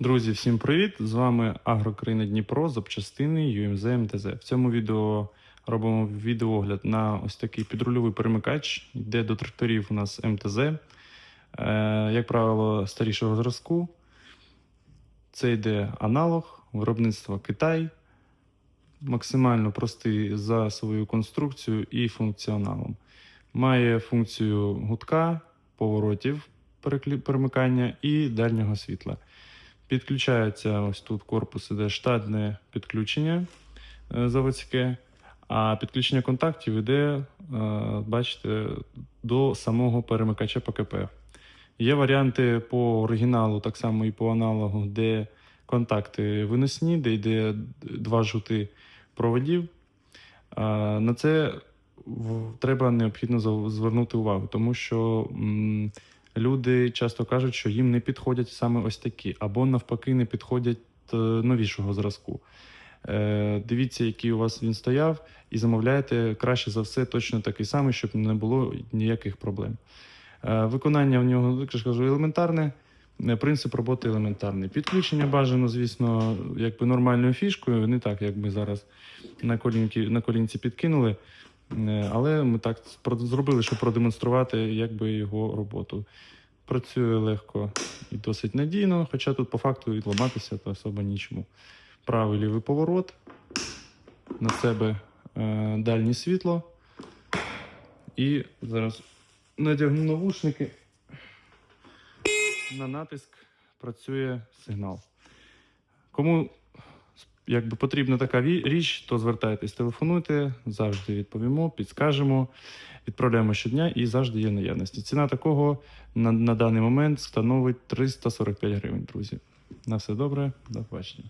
Друзі, всім привіт! З вами Агрокраїна Дніпро, запчастини UMZ МТЗ. В цьому відео робимо відеоогляд на ось такий підрульовий перемикач. Йде до тракторів у нас МТЗ. Е, як правило, старішого зразку. Це йде аналог, виробництво Китай. Максимально простий за свою конструкцію і функціоналом. Має функцію гудка, поворотів перемикання і дальнього світла. Підключається ось тут корпус іде штатне підключення е, заводське, а підключення контактів іде, е, бачите, до самого перемикача ПКП. Є варіанти по оригіналу, так само і по аналогу, де контакти виносні, де йде два жути проводів. На це треба необхідно звернути увагу, тому що люди часто кажуть, що їм не підходять саме ось такі, або навпаки, не підходять е, новішого зразку. Е, Дивіться, який у вас він стояв, і замовляйте краще за все точно такий самий, щоб не було ніяких проблем. Е, Виконання в нього, як я кажу, елементарне. Принцип роботи елементарний. Підключення бажано, звісно, якби нормальною фішкою, не так, як ми зараз на, колінки, на колінці підкинули. Е, Але ми так зробили, щоб продемонструвати якби, його роботу. Працює легко і досить надійно, хоча тут по факту і ламатися то особо нічому. Правий лівий поворот, на себе е, дальнє світло. І зараз надягну навушники. На натиск працює сигнал. Кому якби потрібна така річ, то звертайтесь, телефонуйте, завжди відповімо, підскажемо, відправляємо щодня і завжди є наявності. Ціна такого на, на даний момент становить 345 гривень, друзі. На все добре, до побачення.